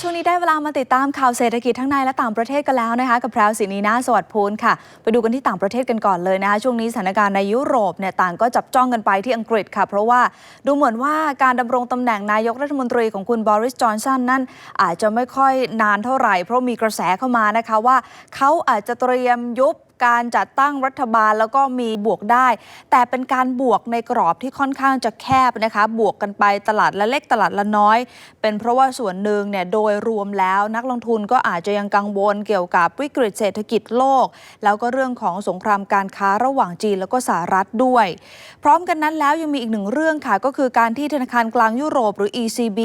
ช่วงนี้ได้เวลามาติดตามข่าวเศรษฐกิจทั้งในและต่างประเทศกันแล้วนะคะ กับแพรวศินีนาสวัสดิ์พูลค่ะ ไปดูกันที่ต่างประเทศกันก่อนเลยนะคะ ช่วงนี้สถานการณ์ในยุโรปเนี่ยต่างก็จับจ้องกันไปที่อังกฤษค่ะ เพราะว่าดูเหมือนว่าการดำรงตำแหน่งนายกรัฐมนตรีของคุณบริสจอนสันนั่นอาจจะไม่ค่อยนานเท่าไหร่ เพราะมีกระแสเข้ามานะคะว่าเขาอาจจะเตรียมยุบ การจัดตั้งรัฐบาลแล้วก็มีบวกได้ แต่เป็นการบวกในกรอบที่ค่อนข้างจะแคบนะคะ บวกกันไปตลาดละเล็กตลาดละน้อย เป็นเพราะว่าส่วนหนึ่งเนี่ยโดยรวมแล้วนักลงทุนก็อาจจะยังกังวลเกี่ยวกับวิกฤตเศรษฐกิจโลก แล้วก็เรื่องของสงครามการค้าระหว่างจีนแล้วก็สหรัฐด้วย พร้อมกันนั้นแล้วยังมีอีกหนึ่งเรื่องค่ะก็คือการที่ธนาคารกลางยุโรปหรือ ECB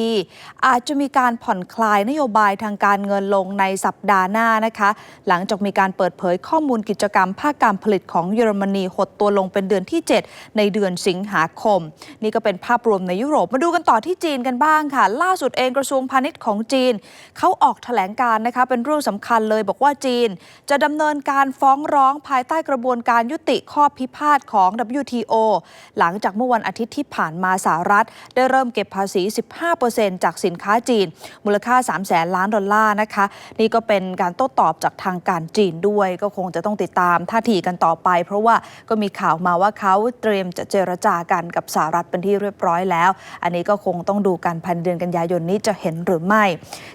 อาจจะมีการผ่อนคลายนโยบายทางการเงินลงในสัปดาห์หน้านะคะ หลังจากมีการเปิดเผยข้อมูลกิจกรรมภาคการผลิตของเยอรมนีหดตัวลงเป็นเดือนที่ 7 ในเดือนสิงหาคม นี่ก็เป็นภาพรวมในยุโรปมาดูกันต่อที่จีนกันบ้างค่ะ ล่าสุดเองกระทรวงพาณิชย์ของจีนเขาออกแถลงการนะคะเป็นเรื่องสำคัญเลยบอกว่าจีน จะดำเนินการฟ้องร้องภายใต้กระบวนการยุติข้อพิพาทของ WTO หลังจากเมื่อวันอาทิตย์ที่ผ่านมาสหรัฐ ได้เริ่มเก็บภาษี 15%จากสินค้าจีน มูลค่า3แสนล้านดอลลาร์นะคะ นี่ก็เป็นการโต้ตอบจากทางการจีนด้วย ก็คงจะต้องติติดตามท่าทีกันต่อไป เพราะว่าก็มีข่าวมาว่าเขาเตรียมจะเจรจากันกับสหรัฐเป็นที่เรียบร้อยแล้ว อันนี้ก็คงต้องดูกันภายในเดือนกันยายนนี้จะเห็นหรือไม่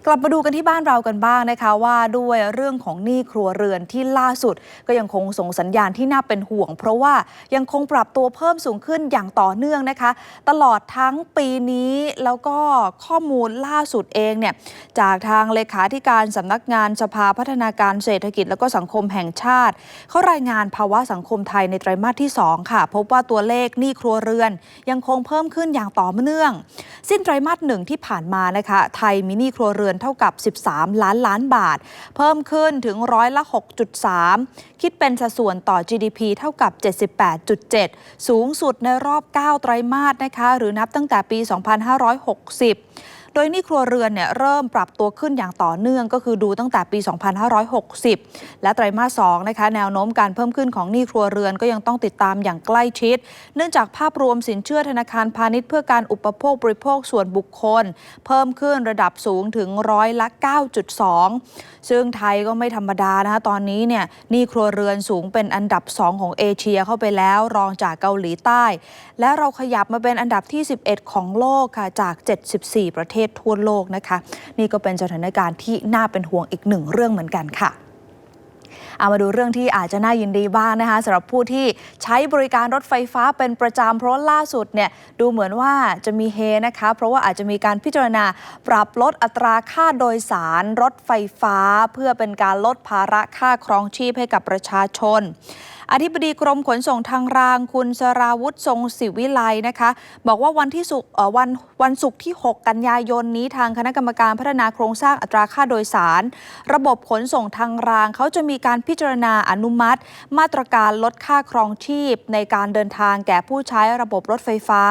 กลับมาดูกันที่บ้านเรากันบ้างนะคะว่าด้วยเรื่องของหนี้ครัวเรือนที่ล่าสุด ก็ยังคงส่งสัญญาณที่น่าเป็นห่วง เพราะว่ายังคงปรับตัวเพิ่มสูงขึ้นอย่างต่อเนื่องนะคะ ตลอดทั้งปีนี้แล้วก็ข้อมูลล่าสุดเองเนี่ยจากทางเลขาธิการสำนักงานสภาพัฒนาการเศรษฐกิจและก็สังคมแห่งชาติเขารายงานภาวะสังคมไทยในไตรมาสที่ 2 ค่ะ พบว่าตัวเลขหนี้ครัวเรือน ยังคงเพิ่มขึ้นอย่างต่อเนื่อง สิ้นไตรมาสหนึ่งที่ผ่านมานะคะ ไทยมีหนี้ครัวเรือนเท่ากับ 13 ล้านล้านบาท เพิ่มขึ้นถึงร้อยละ 6.3 คิดเป็นสัดส่วนต่อ GDP เท่ากับ 78.7 สูงสุดในรอบ 9 ไตรมาสนะคะ หรือนับตั้งแต่ปี 2560 โดยนี้ครัวเรือนเนี่ยเริ่มปรับตัวขึ้นอย่างต่อเนื่องก็คือดูตั้งแต่ปี 2560 และไตรมาส2นะคะแนวโน้มการเพิ่มขึ้นของหนี้ครัวเรือนก็ยังต้องติดตามอย่างใกล้ชิด เนื่องจากภาพรวมสินเชื่อธนาคารพาณิชย์เพื่อการอุปโภคบริโภคส่วนบุคคล เพิ่มขึ้นระดับสูงถึงร้อยละ 9.2 ซึ่งไทยก็ไม่ธรรมดานะคะตอนนี้เนี่ยหนี้ครัวเรือนสูงเป็นอันดับ 2 ของเอเชียเข้าไปแล้วรองจากเกาหลีใต้ และเราขยับมาเป็นอันดับที่ 11 ของโลกค่ะจาก 74 ประเทศทั่วโลกนะคะ นี่ก็เป็นสถานการณ์ที่น่าเป็นห่วงอีกหนึ่งเรื่องเหมือนกันค่ะเอามาดูเรื่องที่อาจจะน่ายินดีบ้างนะคะสำหรับผู้ที่ใช้บริการรถไฟฟ้าเป็นประจำเพราะล่าสุดเนี่ยดูเหมือนว่าจะมีเฮนะคะ เพราะว่าอาจจะมีการพิจารณาปรับลดอัตราค่าโดยสารรถไฟฟ้า เพื่อเป็นการลดภาระค่าครองชีพให้กับประชาชน อธิบดีกรมขนส่งทางราง คุณสราวุฒิทรงศิวิไลนะคะ บอกว่าวันที่สุกวันวันศุกร์ที่ 6 กันยายนนี้ทางคณะกรรมการพัฒนาโครงสร้างอัตราค่าโดยสาร ระบบขนส่งทางรางเขาจะมีการพิจารณาอนุมัติ มาตรการลดค่าครองชีพ ในการเดินทางแก่ผู้ใช้ระบบรถไฟฟ้า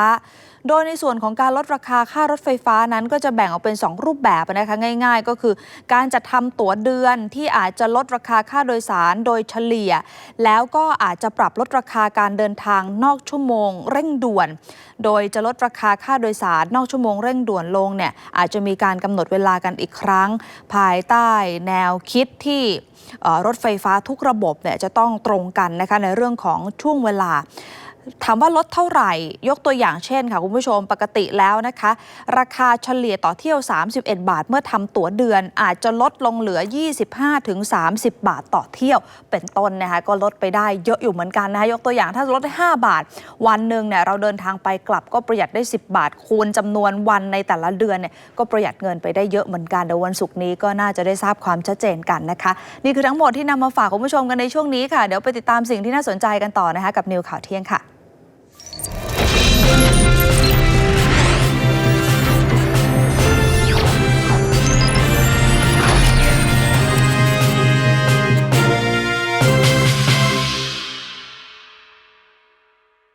โดยในส่วนของการลดราคาค่ารถไฟฟ้านั้นก็จะแบ่งออกเป็น 2 รูปแบบนะคะง่าย ๆ ก็คือ การจัดทำตั๋วเดือนที่อาจจะลดราคาค่าโดยสารโดยเฉลี่ย แล้วก็อาจจะปรับลดราคาการเดินทางนอกชั่วโมง เร่งด่วน โดยจะลดราคาค่าโดยสารนอกชั่วโมงเร่งด่วนลงเนี่ยอาจจะมีการกำหนดเวลากันอีกครั้ง ภายใต้แนวคิดที่รถไฟฟ้าทุกระบบเนี่ยจะต้องตรงกันนะคะในเรื่องของช่วงเวลา ถามว่าลดเท่าไหร่ ยกตัวอย่างเช่นค่ะคุณผู้ชมปกติแล้วนะคะ ราคาเฉลี่ยต่อเที่ยว 31 บาท เมื่อทำตั๋วเดือนอาจจะลดลงเหลือ 25-30 บาทต่อเที่ยว เป็นต้นนะคะก็ลดไปได้เยอะอยู่เหมือนกันนะคะยกตัวอย่างถ้าลดได้ 5 บาท วันหนึ่งเนี่ยเราเดินทางไปกลับก็ประหยัดได้ 10 บาท คูณจำนวนวันในแต่ละเดือนเนี่ยก็ประหยัดเงินไปได้เยอะเหมือนกันเดี๋ยววันศุกร์นี้ก็น่าจะได้ทราบความชัดเจนกันนะคะนี่คือทั้งหมดที่นำมาฝากคุณผู้ชมกันในช่วงนี้ค่ะเดี๋ยวไปติดตามสิ่งที่น่าสนใจกันต่อนะคะกับนิวข่าวเที่ยงค่ะ Thank you.